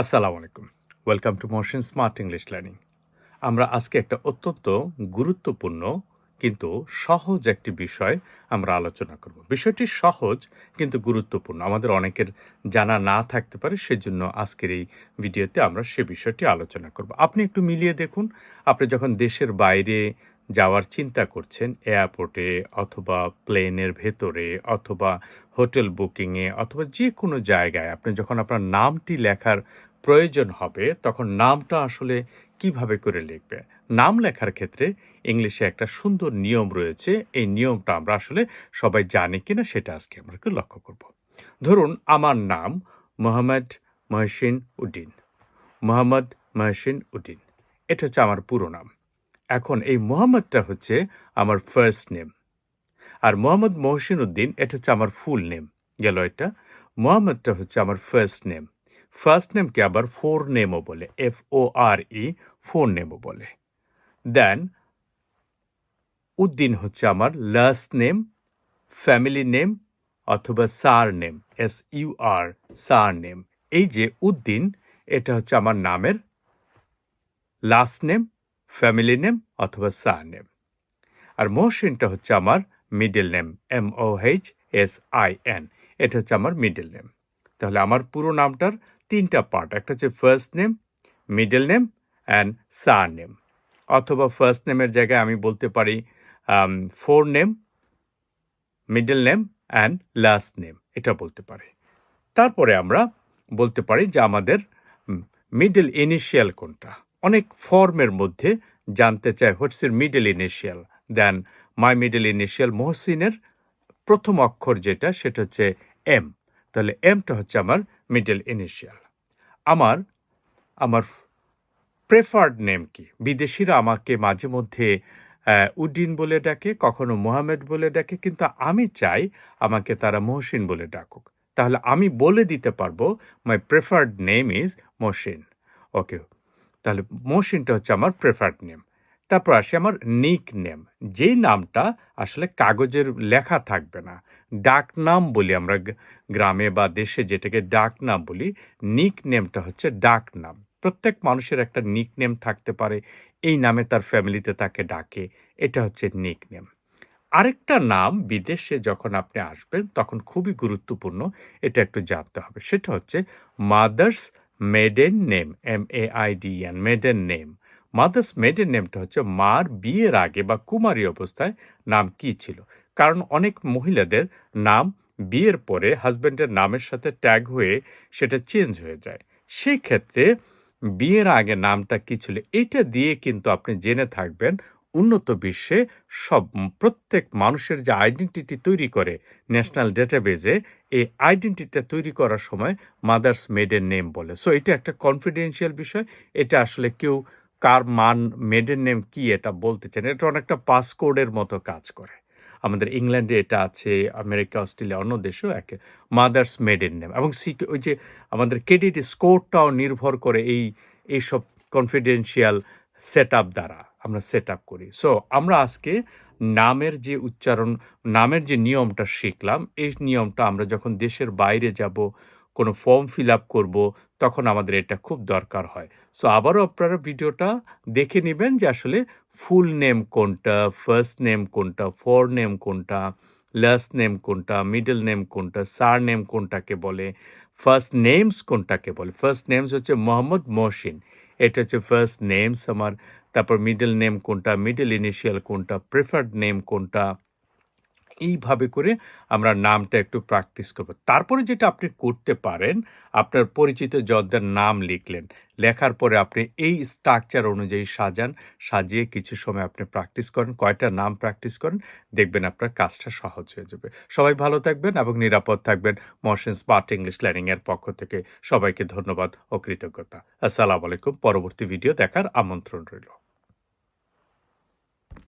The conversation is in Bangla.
আসসালামু আলাইকুম welcome to Motion Smart English Learning আমরা আজকে একটা অত্যন্ত গুরুত্বপূর্ণ কিন্তু সহজ একটি বিষয় আমরা আলোচনা করব। বিষয়টি সহজ কিন্তু গুরুত্বপূর্ণ। আমাদের অনেকের জানা না থাকতে পারে, সেজন্য আজকের এই ভিডিওতে আমরা সে বিষয়টি আলোচনা করব। আপনি একটু মিলিয়ে দেখুন। আপনি যখন দেশের বাইরে যাওয়ার চিন্তা করছেন এয়ারপোর্টে অথবা প্লেনের ভেতরে অথবা হোটেল বুকিংয়ে অথবা যে কোনো জায়গায়। আপনি যখন আপনার নামটি লেখার প্রয়োজন হবে, তখন নামটা আসলে কীভাবে করে লিখবে? নাম লেখার ক্ষেত্রে ইংলিশে একটা সুন্দর নিয়ম রয়েছে। এই নিয়মটা আমরা আসলে সবাই জানি কিনা সেটা আজকে আমরা লক্ষ্য করব। ধরুন, আমার নাম মোহাম্মদ মহসিন উদ্দিন। মোহাম্মদ মহসিন উদ্দিন। এটা হচ্ছে আমার পুরো নাম। এখন এই মোহাম্মদটা হচ্ছে আমার ফার্স্ট নেম আর মোহাম্মদ মহসিন উদ্দিন এটা হচ্ছে আমার ফুল নেম গেল এটা? মোহাম্মদটা হচ্ছে আমার ফার্স্ট নেম ফার্স্ট নেমকে আবার ফোর নেমও বলে এফ ও আর ই ফোর নেমও বলে। দেন উদ্দিন হচ্ছে আমার লাস্ট নেম ফ্যামিলি নেম অথবা surname S U R surname এই যে উদ্দিন, এটা হচ্ছে আমার নামের লাস্ট নেম ফ্যামিলি নেম অথবা সার নেম আর মহসিনটা হচ্ছে আমার middle name, M O H S I N. এটা হচ্ছে আমার মিডল নেম। তাহলে আমার পুরো নামটার তিনটা পার্ট, একটা হচ্ছে first name, middle name, and surname অথবা ফার্স্ট নেমের জায়গায় আমি বলতে পারি forename, middle name, and last name, এটা বলতে পারি। তারপরে আমরা বলতে পারি যে আমাদের মিডল ইনিশিয়াল কোনটা। অনেক ফর্মের মধ্যে জানতে চায় what's middle initial, then my middle initial মহসিনের প্রথম অক্ষর যেটা, সেটা হচ্ছে এম। তাহলে এমটা হচ্ছে আমার মিডল ইনিশিয়াল। আমার আমার প্রেফার্ড নেম কি? বিদেশিরা আমাকে মাঝে মধ্যে উদ্দিন বলে ডাকে, কখনো মোহাম্মদ বলে ডাকে, কিন্তু আমি চাই আমাকে তারা মহসিন বলে ডাকুক। তাহলে আমি বলে দিতে পারব my preferred name is Mohsin. Okay তাহলে মহসিনটা হচ্ছে আমার প্রেফার্ড নেম তারপর আসে আমার নিক নেম যেই নামটা আসলে কাগজের লেখা থাকবে না। ডাক নাম বলি আমরা গ্রামে বা দেশে যেটাকে ডাক নাম বলি নিক নেমটা হচ্ছে ডাক নাম। প্রত্যেক মানুষের একটা নিক নেম থাকতে পারে। এই নামে তার ফ্যামিলিতে তাকে ডাকে। এটা হচ্ছে নিক নেম আরেকটা নাম বিদেশে যখন আপনি আসবেন, তখন খুবই গুরুত্বপূর্ণ, এটা একটু জানতে হবে। সেটা হচ্ছে mother's maiden name M A I D N maiden name mother's maiden নেমটা হচ্ছে মার বিয়ের আগে বা কুমারী অবস্থায় নাম কি ছিল? কারণ অনেক মহিলাদের নাম বিয়ের পরে হাজব্যান্ডের নামের সাথে ট্যাগ হয়ে সেটা চেঞ্জ হয়ে যায়। সেই ক্ষেত্রে বিয়ের আগে নামটা কি ছিল? এটা দিয়ে কিন্তু আপনি জেনে থাকবেন উন্নত বিশ্বে সব প্রত্যেক মানুষের যে আইডেন্টিটি তৈরি করে ন্যাশনাল ডেটাবেজে এই আইডেন্টিটিটা তৈরি করার সময় মাদার্স মেডেন নেম বলে। সো এটা একটা কনফিডেন্সিয়াল বিষয়। এটা আসলে কেউ কার মান মেডেন নেম কি এটা বলতে চান এটা অনেকটা পাসকোডের মতো কাজ করে। আমাদের ইংল্যান্ডে এটা আছে, আমেরিকা, অস্ট্রেলিয়া, অন্য দেশেও এক মাদার্স মেডেন নেম এবং ওই যে আমাদের ক্রেডিট স্কোরটাও নির্ভর করে এই, এইসব কনফিডেন্সিয়াল সেট আপ দ্বারা। আমরা সেট আপ করি। সো আমরা আজকে নামের যে উচ্চারণ, নামের যে নিয়মটা শিখলাম, এই নিয়মটা আমরা যখন দেশের বাইরে যাব, কোনো ফর্ম ফিল আপ করব, তখন আমাদের এটা খুব দরকার হয়। সো আবারও আপনারা ভিডিওটা দেখে নেবেন যে আসলে ফুল নেম কোনটা ফার্স্ট নেম কোনটা ফোর নেম কোনটা লাস্ট নেম কোনটা মিডল নেম কোনটা সার নেম কোনটাকে বলে ফার্স্ট নেমস কোনটাকে বলে। ফার্স্ট নেমস হচ্ছে মোহাম্মদ মহসিন। এটা হচ্ছে ফার্স্ট নেমস আমার তারপর মিডল নেম কোনটা মিডল ইনিশিয়াল কোনটা প্রেফার্ড নেম কোনটা, এইভাবে করে আমরা নামটা একটু প্র্যাকটিস করব। তারপরে যেটা আপনি করতে পারেন, আপনার পরিচিত জনদের নাম লিখলেন, লেখার পরে আপনি এই স্ট্রাকচার অনুযায়ী সাজান, সাজিয়ে কিছু সময় আপনি প্র্যাকটিস করেন, কয়টা নাম প্র্যাকটিস করেন, দেখবেন আপনার কাজটা সহজ হয়ে যাবে। সবাই ভালো থাকবেন এবং নিরাপদ থাকবেন মশন স্মার্ট ইংলিশ লার্নিং এর পক্ষ থেকে। সবাইকে ধন্যবাদ ও কৃতজ্ঞতা। আসসালামু আলাইকুম। পরবর্তী ভিডিও দেখার আমন্ত্রণ রইল।